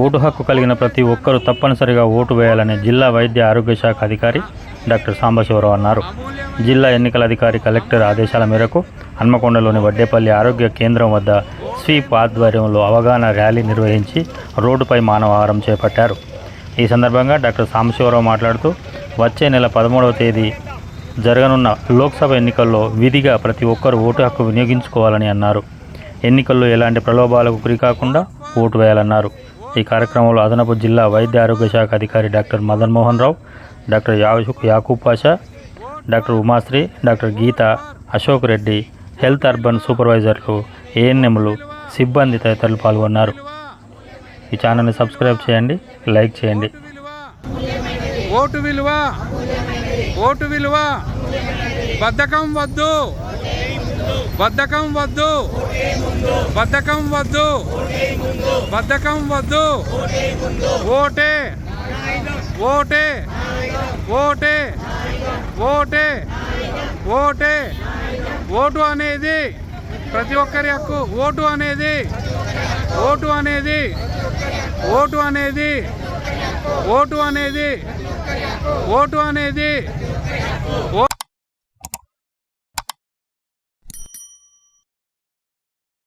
Vote హక్కు కలిగిన ప్రతి ఒక్కరూ తప్పనిసరిగా ఓటు వేయాలని జిల్లా వైద్య ఆరోగ్య శాఖ అధికారి డాక్టర్ సాంబశివరావు అన్నారు. జిల్లా ఎన్నికల అధికారి కలెక్టర్ ఆదేశాల మేరకు హన్మకొండలోని వడ్డేపల్లి ఆరోగ్య కేంద్రం వద్ద స్వీప్ ఆధ్వర్యంలో అవగాహన ర్యాలీ నిర్వహించి రోడ్డుపై మానవహారం చేపట్టారు. ఈ సందర్భంగా డాక్టర్ సాంబశివరావు మాట్లాడుతూ వచ్చే నెల పదమూడవ తేదీ జరగనున్న లోక్సభ ఎన్నికల్లో విధిగా ప్రతి ఒక్కరూ ఓటు హక్కు వినియోగించుకోవాలని అన్నారు. ఎన్నికల్లో ఎలాంటి ప్రలోభాలకు గురికాకుండా ఓటు వేయాలన్నారు. ఈ కార్యక్రమంలో అదనపు జిల్లా వైద్య ఆరోగ్య శాఖ అధికారి doctor Madan Mohan Rao doctor యాశుక్ Yakub Pasha doctor Umashree doctor Geetha Ashok Reddy health urban సూపర్వైజర్లు ఏఎన్ఎంలు సిబ్బంది తదితరులు పాల్గొన్నారు. ఈ ఛానల్ని సబ్స్క్రైబ్ చేయండి లైక్ చేయండి. ఓటు విలువ ఓటు విలువ బద్ధకం వద్దు. బద్ధకం వద్దు. బద్ధకం వద్దు. బద్ధకం వద్దు. ఓటే. ఓటే. ఓటే. ఓటే. ఓటే. ఓటు అనేది ప్రతి ఒక్కరి హక్కు. ఓటు అనేది. ఓటు అనేది. ఓటు అనేది. ఓటు అనేది. ఓటు అనేది. ఓ-